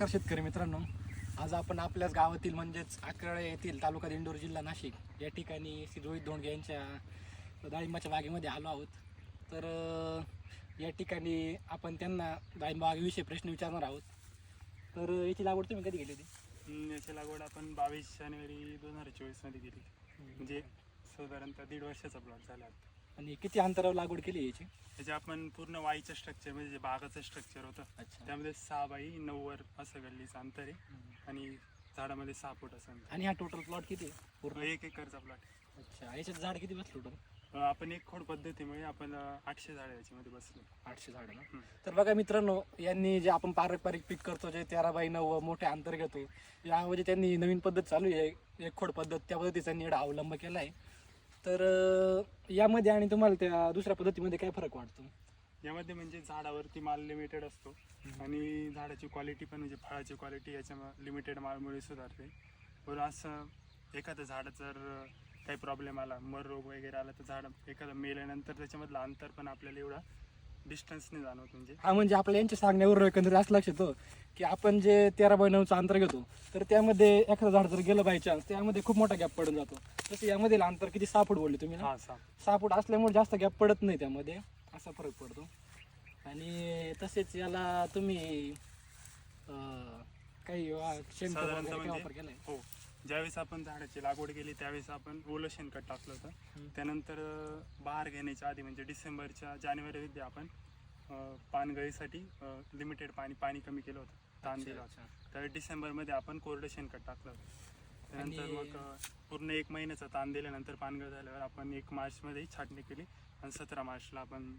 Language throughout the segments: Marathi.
नमस्कार शेतकरी मित्रांनो. आज आपण आपल्याच गावातील म्हणजेच अकराळे येथील तालुका दिंडोर जिल्हा नाशिक या ठिकाणी श्री रोहित धोंडगे यांच्या डाळिंबाच्या बागेमध्ये आलो आहोत. तर या ठिकाणी आपण त्यांना डाळिंब बागेविषयी प्रश्न विचारणार आहोत. तर याची लागवड तुम्ही कधी केली होती? याची लागवड आपण बावीस जानेवारी दोन हजार चोवीसमध्ये केली. म्हणजे साधारणतः दीड वर्षाचा प्लॉट झाला आता. आणि किती अंतरावर लागवड केली याची? त्याचे आपण पूर्ण वाईचं स्ट्रक्चर म्हणजे जे बागाचं स्ट्रक्चर होतं अच्छा. त्यामध्ये सहा बाई नऊवर असं गल्लीचं अंतर आहे. आणि झाडामध्ये सहा फूट असं अंतर आणि हा टोटल प्लॉट किती आहे? पूर्ण? एक एकरचा प्लॉट अच्छा. याच्यात झाड किती बसलं टोटल आपण एक खोड पद्धतीमुळे आपण अं, आठशे झाडं याच्यामध्ये बसलो. आठशे झाडं हम्म. तर बघा मित्रांनो यांनी जे आपण पारंपरिक पीक करतो जे तेरा बाय नऊ मोठे अंतर घेतो यामध्ये त्यांनी नवीन पद्धत चालू आहे. एक खोड पद्धत त्या पद्धतीचा निड अवलंब केला आहे. तर अं, यामध्ये आणि तुम्हाला त्या दुसऱ्या पद्धतीमध्ये काय फरक वाटतो? यामध्ये म्हणजे झाडावरती माल लिमिटेड असतो. आणि झाडाची क्वालिटी पण म्हणजे फळाची क्वालिटी याच्या लिमिटेड मालमुळे सुधारते. बरं असं एखादं झाड जर काही प्रॉब्लेम आला मर रोग वगैरे आला तर झाड एखादं मेल्यानंतर त्याच्यामधलं अंतर पण आपल्याला एवढा डिस्टन्स नाही जाणवत म्हणजे. हा म्हणजे आपल्या यांच्या सांगण्यावर एकंदरीत असं लक्षात येतं की आपण जे तेरा बाय नऊचं अंतर घेतो तर त्यामध्ये एखादं झाड जर गेलं बाय चान्स त्यामध्ये खूप मोठा गॅप पडून जातो. तसं यामध्ये अंतर किती? सहा फूट बोलले तुम्ही ना? हा सहा फूट. असल्यामुळे जास्त गॅप पडत नाही त्यामध्ये. असा फरक पडतो. आणि तसेच याला तुम्ही काही म्हणजे वापर केलाय? हो. ज्यावेळेस आपण झाडाची लागवड केली त्यावेळेस आपण ओलं शेणखत टाकलं होतं. त्यानंतर बहार घेण्याच्या आधी म्हणजे डिसेंबरच्या जानेवारीमध्ये आपण पानगळीसाठी लिमिटेड पाणी पाणी कमी केलं होतं ताण दिला होता. त्यावेळी डिसेंबरमध्ये आपण कोरडं शेणखत टाकलं. होतं त्यानंतर मग पूर्ण एक महिन्याचा ताण दिल्यानंतर पानगळ झाल्यावर आपण एक मार्चमध्ये छाटणी केली आणि सतरा मार्चला आपण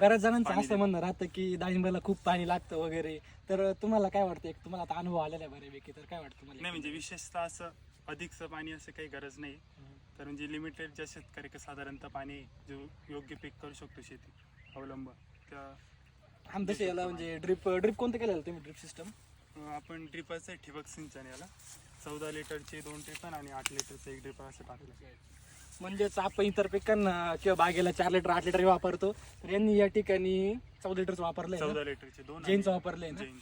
बऱ्याच जणांचं असं म्हणणं राहतं की डाळिंबाला खूप पाणी लागतं वगैरे. तर तुम्हाला काय वाटतं एक? तुम्हाला आता अनुभव आलेला आहे बऱ्यापैकी. तर काय वाटतं तुम्हाला नाही म्हणजे विशेषतः असं अधिकचं पाणी असं काही गरज नाही. तर म्हणजे लिमिटेड ज्या शेतकरी साधारणतः पाणी जो योग्य पीक करू शकतो शेती. अवलंब. त्या आम तसे याला म्हणजे ड्रिप ड्रिप कोणतं केलेलं तुम्ही ड्रिप सिस्टम अं, आपण ड्रिपाचं ठिबक सिंचन याला. चौदा लिटरचे दोन ड्रिपन आणि आठ लिटरचं एक ड्रिपर असं टाकलं. म्हणजेच आपण इतर पिकांना किंवा बागेला चार लिटर आठ लिटर वापरतो तर यांनी या ठिकाणी चौदा लिटरचं वापरलंय ना? चौदा लिटरचे दोन जैनचं आणि- वापरलंय ना? जैन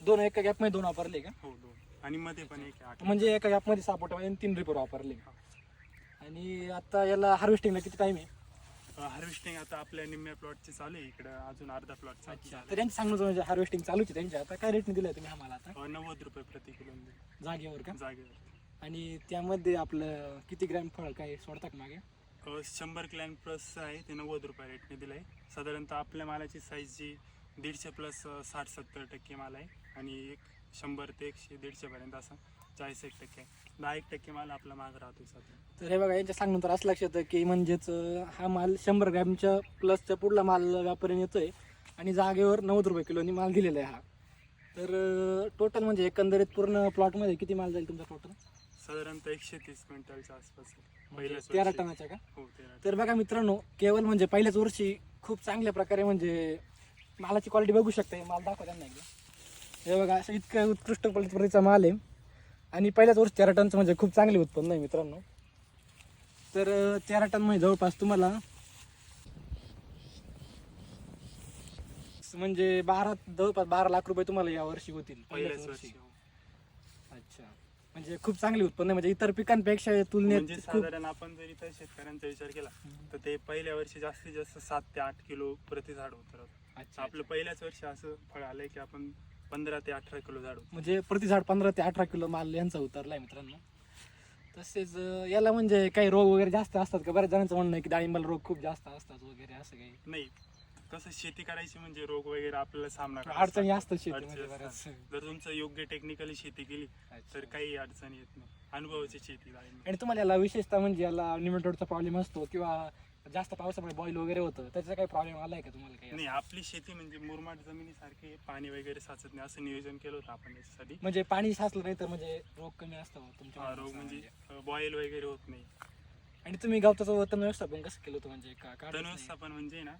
दोन एका गॅपमध्ये दोन वापरले का? हो दोन. आणि मध्ये पण एक आहे आठ. म्हणजे एका गॅपमध्ये सहा पोटामध्ये तीन ड्रिपर वापरले. आणि आता याला हार्वेस्टिंगला किती टाइम आहे? हार्वेस्टिंग आता आपल्या निम्म्या प्लॉटचे चालू आहे. इकडं अजून अर्धा प्लॉट तर त्यांचं सांगणं म्हणजे हार्वेस्टिंग चालूच आहे त्यांच्या. आता काय रेटने दिलंय तुम्ही आम्हाला आता? नव्वद रुपये प्रति किलो जागेवर का? जागेवर. आणि त्यामध्ये आपलं किती ग्रॅम फळ काय सोडतात मागे? अ, शंभर क्लॅन प्लस आहे ते नव्वद रुपये रेटने दिलं आहे साधारणतः आपल्या मालाची साईज जी दीडशे प्लस साठ सत्तर टक्के माल आहे. आणि एक शंभर ते एकशे दीडशेपर्यंत असं चाळीस एक टक्के. दहा एक टक्के माल आपला माग राहतो सध्या. तर हे बघा यांच्या सांगणं तर असं लक्षात येतं की म्हणजेच अं, हा माल शंभर ग्रॅमच्या प्लसच्या पुढला माल व्यापारी येतोय आणि जागेवर नव्वद रुपये किलोनी माल दिलेला आहे हा. तर टोटल म्हणजे एकंदरीत पूर्ण प्लॉटमध्ये किती माल जाईल तुमचा टोटल साधारणतः एकशे तीस क्विंटलच्या आसपास आहे. पहिल्याच तेरा वर्षी. टनाच्या का? हो तेरा तर बघा मित्रांनो केवळ म्हणजे पहिल्याच वर्षी खूप चांगल्या प्रकारे म्हणजे मालाची क्वालिटी बघू शकता हे माल दाखवा त्यांना एकदा हे बघा असं इतकं उत्कृष्ट क्वालिटीचा माल आहे. आणि पहिल्याच वर्षी तेरा टनचं म्हणजे खूप चांगले उत्पन्न आहे मित्रांनो. तर तेरा टन म्हणजे जवळपास तुम्हाला म्हणजे बारा जवळपास बारा लाख रुपये तुम्हाला या वर्षी होतील पहिल्याच वर्षी. अच्छा. म्हणजे खूप चांगले उत्पन्न आहे. म्हणजे इतर पिकांपेक्षा म्हणजे तुलनेत खूप साधारण आपण जर इथं शेतकऱ्यांचा विचार केला तर ते पहिल्या वर्षी जास्तीत जास्त सात ते आठ किलो प्रति झाड उतरत अच्छा आपलं पहिल्याच वर्षी असं फळ आलंय की आपण पंधरा ते अठरा किलो झाड. म्हणजे प्रति झाड पंधरा ते अठरा किलो माल यांचा उतरलाय मित्रांनो तसेच अं, याला म्हणजे काही रोग वगैरे जास्त असतात का बऱ्याच जणांचं म्हणणं आहे की डाळिंबाला रोग खूप जास्त असतात वगैरे असं काही नाही कसं शेती करायची म्हणजे रोग वगैरे आपल्याला सामना करावा अडचणी. असतात अडचणी शेतीमध्ये बऱ्याच असतात. जर तुमचं योग्य टेक्निकली शेती केली तर काही अडचणी येत नाही अनुभवाची शेती. आणि तुम्हाला याला विशेषतः म्हणजे याला निमेटोडचा प्रॉब्लेम असतो किंवा जास्त पावसामुळे बॉईल वगैरे होतं. त्याचा काही प्रॉब्लेम आलाय का तुम्हाला काही? नाही आपली शेती म्हणजे मुरमाड जमिनीसारखी पाणी वगैरे साचत नाही. असं नियोजन केलं होतं आपण याच्यासाठी. म्हणजे पाणी साचलं नाही तर म्हणजे रोग कमी असतो तुमच्या हा, रोग म्हणजे बॉईल वगैरे होत नाही. आणि तुम्ही गवताचं तण व्यवस्थापन कसं केलं होतं म्हणजे? का काढलंच नाही? व्यवस्थापन म्हणजे ना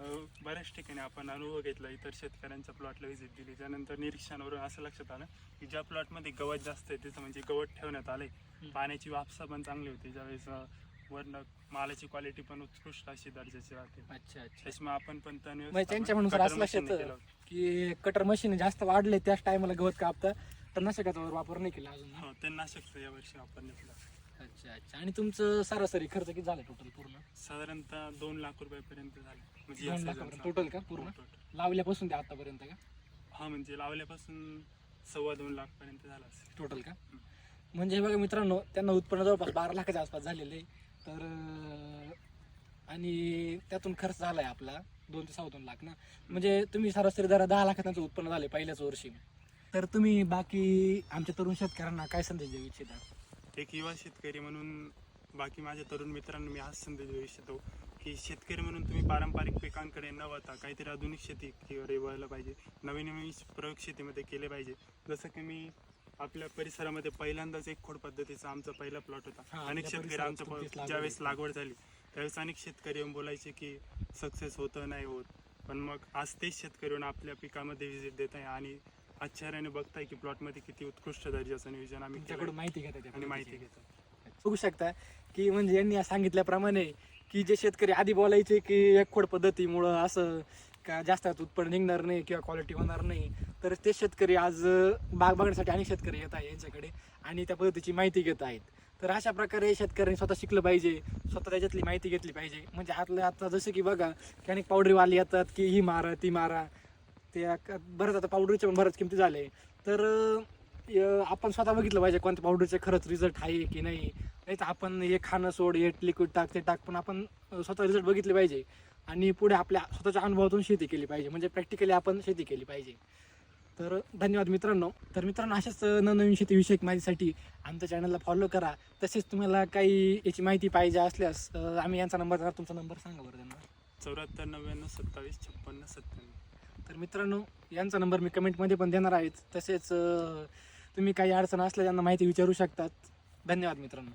अं, बऱ्याच ठिकाणी आपण अनुभव घेतला. इतर शेतकऱ्यांच्या प्लॉटला व्हिजिट दिली. त्यानंतर निरीक्षणावरून असं लक्षात आलं की ज्या प्लॉटमध्ये गवत जास्त आहे तिथं म्हणजे गवत ठेवण्यात आलंय. हम्म. पाण्याची वापसा पण चांगली होती. ज्यावेळेस अं, वरनं मालाची क्वालिटी पण उत्कृष्ट अशी दर्जाची राहते. अच्छा अच्छा. त्याच्यामुळे आपण पण तण म्हणजे त्यांच्या म्हणून सर असं लक्षात केलं. होतं. की कटर मशीन जास्त वाढले त्याच टायमाला गवत कापता तर नसकाचा वापर नाही केला अजून? हो ते नाशक यावर्षी वापरण्यात केलं. अच्छा अच्छा. आणि तुमचं सरासरी खर्च किती झाला टोटल पूर्ण? साधारणतः दोन लाख रुपयापर्यंत झालं. म्हणजे या दोन लाखापर्यंत. टोटल का पूर्ण? हो, total. लावल्यापासून ते आतापर्यंत का? हा म्हणजे लावल्यापासून सव्वा दोन लाख पर्यंत झाला असेल. टोटल का? म्हणजे बघा मित्रांनो त्यांना उत्पन्न जवळपास बारा लाखाच्या आसपास झालेलं आहे. तर आणि त्यातून खर्च झाला आहे आपला दोन ते सहा दोन लाख ना. म्हणजे तुम्ही सरासरी जरा दहा लाखाचं उत्पन्न झाले पहिल्याच वर्षी. तर तुम्ही बाकी आमच्या तरुण शेतकऱ्यांना काय संदेश देऊ इच्छिता? एक युवा शेतकरी म्हणून बाकी माझ्या तरुण मित्रांना मी हाच संदेश देऊ इच्छितो की शेतकरी म्हणून तुम्ही पारंपरिक पिकांकडे न वळता काहीतरी आधुनिक शेतीकडे वळलं पाहिजे. नवीन नवीन प्रयोग शेतीमध्ये केले पाहिजे. जसं की मी आपल्या परिसरामध्ये पहिल्यांदाच एक खोड पद्धतीचा आमचा पहिला प्लॉट होता अनेक शेतकरी आमच्या ज्यावेळेस. लागवड झाली त्यावेळेस अनेक शेतकरी येऊन बोलायचे की सक्सेस होतं नाही होत पण मग आज तेच शेतकरी येऊन आपल्या पिकामध्ये व्हिजिट देत आहे आणि आश्चर्याने बघताय की प्लॉटमध्ये किती उत्कृष्ट दर्जाचं नियोजन आम्ही केलंय तुमच्याकडून माहिती घेता आणि माहिती. घेतो बघू शकता की म्हणजे यांनी सांगितल्याप्रमाणे की जे शेतकरी आधी बोलायचे की एक खोड पद्धतीमुळं असं का जास्त उत्पन्न निघणार नाही किंवा क्वालिटी होणार नाही तर ते शेतकरी आज बाग बघण्यासाठी अनेक शेतकरी येत आहे यांच्याकडे आणि त्या पद्धतीची माहिती घेत आहेत. तर अशा प्रकारे शेतकऱ्यांनी स्वतः शिकलं पाहिजे स्वतः त्याच्यातली माहिती घेतली पाहिजे. म्हणजे आतलं आता जसं की बघा की अनेक पावडरीवाले येतात की ही मारा ती मारा. ते बरंच आता पावडरीचे पण बरंच किमती झाले. तर य- आपण स्वतः बघितलं पाहिजे कोणत्या पावडरचे खरंच रिझल्ट आहे की नाही. नाही तर आपण हे खाणं सोड हे लिक्विड टाक ते टाक पण आपण स्वतः रिझल्ट बघितले पाहिजे. आणि पुढे आपल्या स्वतःच्या अनुभवातून शेती केली पाहिजे. म्हणजे प्रॅक्टिकली आपण शेती केली पाहिजे. तर धन्यवाद मित्रांनो. तर मित्रांनो अशाच नवनवीन शेतीविषयक माहितीसाठी आमच्या चॅनलला फॉलो करा. तसेच तुम्हाला काही याची माहिती पाहिजे असल्यास आम्ही यांचा नंबर देणार. तुमचा नंबर सांगा बरं त्यांना. चौऱ्याहत्तर नव्याण्णव सत्तावीस छप्पन्न सत्त्याण्णव. तर मित्रांनो यांचा नंबर मी कमेंटमध्ये पण देणार आहेत तसेच तुम्ही काही अडचण असल्या त्यांना माहिती विचारू शकतात. धन्यवाद मित्रांनो.